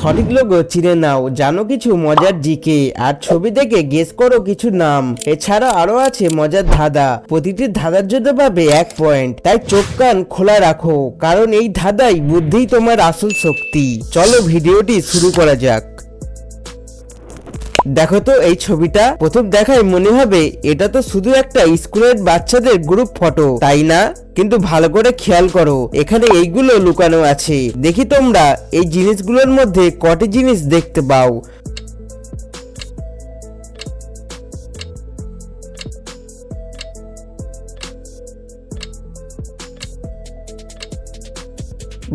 সঠিক লোক চিনে নাও, জানো কিছু মজার জিকে, আর ছবি দেখে গেস করো কিছু নাম। এছাড়া আরও আছে মজার ধাঁধা, প্রতিটি ধাঁধার জন্য পাবে এক পয়েন্ট তাই চোখ কান খোলা রাখো, কারণ এই ধাঁধাই বুদ্ধি তোমার আসল শক্তি। চলো ভিডিওটি শুরু করা যাক। দেখো তো, এই ছবিটা প্রথম দেখায় মনে হবে এটা তো শুধু একটা স্কুলের বাচ্চাদের গ্রুপ ফটো তাই না? কিন্তু ভালো করে খেয়াল করো, এখানে এইগুলো লুকানো আছে। দেখি তোমরা, এই জিনিসগুলোর মধ্যে কটি জিনিস দেখতে পাও?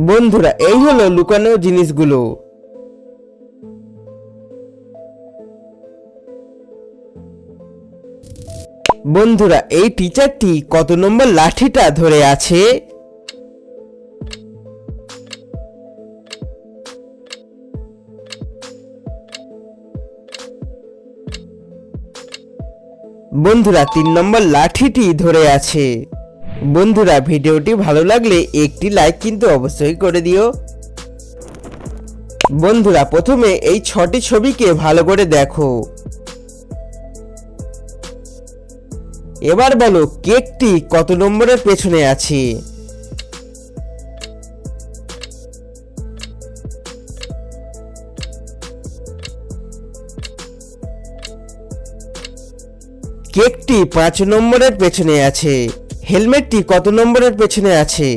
বন্ধুরা, এই হলো লুকানো জিনিসগুলো। বন্ধুরা, এই টিচারটি কত নম্বর লাঠিটা ধরে আছে? বন্ধুরা, তিন নম্বর লাঠিটি ধরে আছে। বন্ধুরা, ভিডিওটি ভালো লাগলে একটি লাইক কিন্তু অবশ্যই করে দিও। বন্ধুরা, প্রথমে এই ছটি ছবিকে ভালো করে দেখো। এবার বলো, কেকটি কত নম্বরের পেছনে আছে? কেকটি পাঁচ নম্বরের পেছনে আছে। হেলমেটটি কত নম্বরের পেছনে আছে?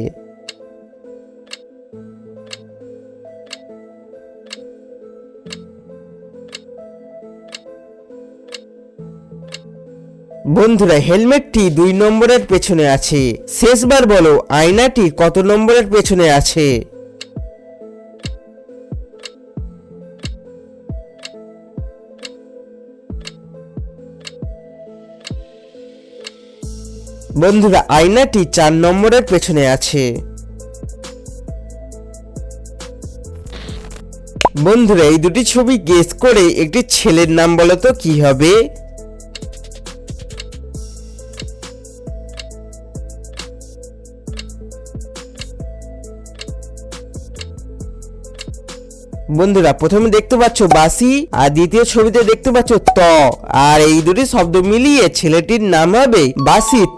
বন্ধুরা, হেলমেটটি দুই নম্বরের পেছনে আছে। শেষবার বলো, আয়নাটি কত নম্বরের পেছনে আছে? বন্ধুরা, আয়নাটি চার নম্বরের পেছনে আছে। বন্ধুরা, এই দুটি ছবি গেস করে একটি ছেলের নাম বলো তো, কি হবে? বন্ধুরা, প্রথমে দেখতে পাচ্ছ বাসি, আর দ্বিতীয় ছবিতে দেখতে পাচ্ছ ত। আর এই দুটি শব্দ মিলিয়ে ছেলেটির নাম হবে বাসিত।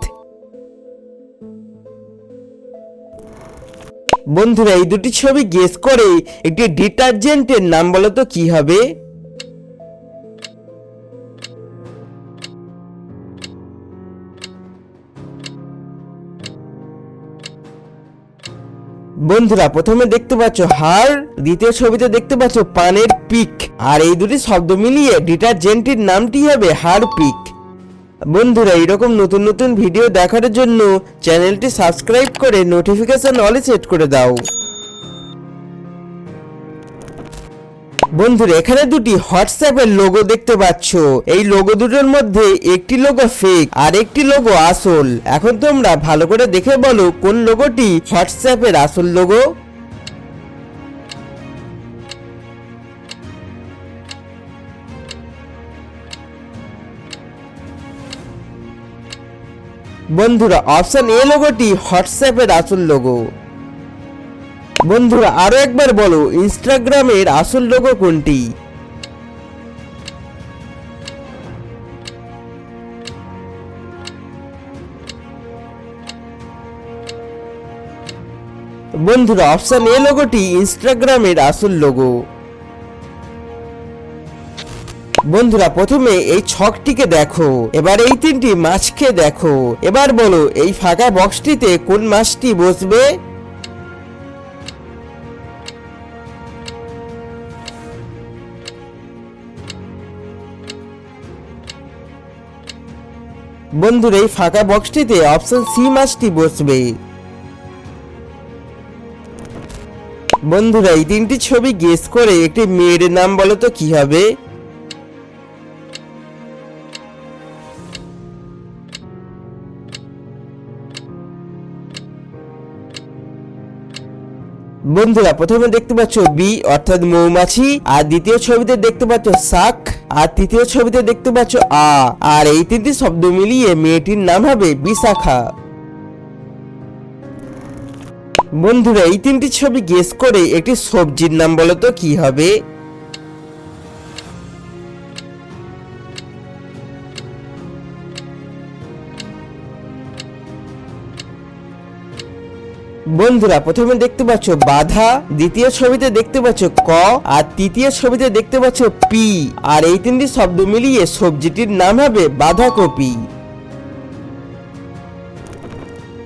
বন্ধুরা, এই দুটি ছবি গেস করে একটি ডিটারজেন্টের নাম বলো তো কি হবে? বন্ধুরা, প্রথমে দেখতে পাচ্ছ হার, দ্বিতীয় ছবিতে দেখতে পাচ্ছ পানের পিক। আর এই দুটি শব্দ মিলিয়ে ডিটারজেন্টটির নামটি হবে হার পিক। বন্ধুরা এরকম নতুন নতুন ভিডিও দেখার জন্য চ্যানেলটি সাবস্ক্রাইব করে নোটিফিকেশন অলে সেট করে দাও। বন্ধুরা, এখানে দুটি হোয়াটসঅ্যাপের লোগো দেখতে পাচ্ছ। এই লোগো দুটোর মধ্যে একটি লোগো ফেক আর একটি লোগো আসল। এখন তোমরা ভালো করে দেখে বলো, কোন লোগোটি হোয়াটসঅ্যাপের আসল লোগো বন্ধুরা অপশন এ লোগোটি হোয়াটসঅ্যাপের আসল লোগো বন্ধুরা, আরও একবার বলো ইনস্টাগ্রামের আসল লোগো কোনটি? বন্ধুরা অপশন এ লোগোটি ইনস্টাগ্রামের আসল লোগো বন্ধুরা, প্রথমে এই ছকটিকে দেখো, এবার এই তিনটি মাছকে দেখো। এবার বলো, এই ফাঁকা বক্সটিতে কোন মাছটি বসবে? বন্ধুরা এই ফাঁকা বক্সটিতে অপশন সি মাছটি বসবে। বন্ধুরা, এই তিনটি ছবি গেস করে একটি মেয়ের নাম বলো তো কি হবে? বন্ধুরা, প্রথমে দেখতে পাচ্ছ বি অর্থাৎ মৌমাছি, আর দ্বিতীয় ছবিতে দেখতে পাচ্ছ শাক আর তৃতীয় ছবিতে দেখতে পাচ্ছ আ, আর এই তিনটি শব্দ মিলিয়ে মেয়েটির নাম হবে বিশাখা। বন্ধুরা, এই তিনটি ছবি গেস করে একটি সবজির নাম বলতো কি হবে? বন্ধুরা, প্রথমে দেখতে পাচ্ছ বাধা, দ্বিতীয় ছবিতে দেখতে পাচ্ছ ক, আর তৃতীয় ছবিতে দেখতে পাচ্ছ পি। আর এই তিনটি শব্দ মিলিয়ে সবজিটির নাম হবে বাঁধাকপি।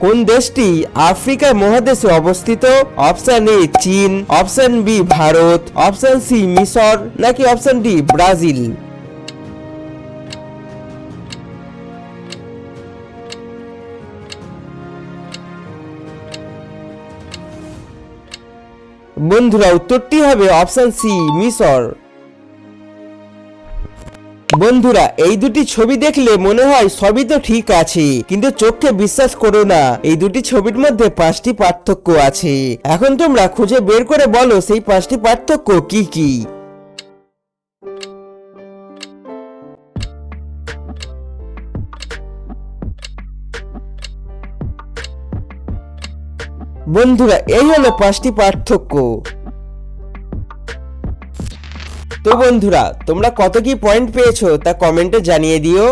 কোন দেশটি আফ্রিকার মহাদেশে অবস্থিত? অপশন এ চীন, option B Bharat, option C মিশর, নাকি অপশন ডি ব্রাজিল? বন্ধুরা, উত্তরটি হবে অপশান সি, মিশর। বন্ধুরা, এই দুটি ছবি দেখলে মনে হয় সবই তো ঠিক আছে, কিন্তু চোখকে বিশ্বাস করো না, এই দুটি ছবির মধ্যে পাঁচটি পার্থক্য আছে। এখন তোমরা খুঁজে বের করে বলো সেই পাঁচটি পার্থক্য কি কি। বন্ধুরা, এই হলো পাঁচটি পার্থক্য। তো বন্ধুরা, তোমরা কত কি পয়েন্ট পেয়েছ তা কমেন্টে জানিয়ে দিও।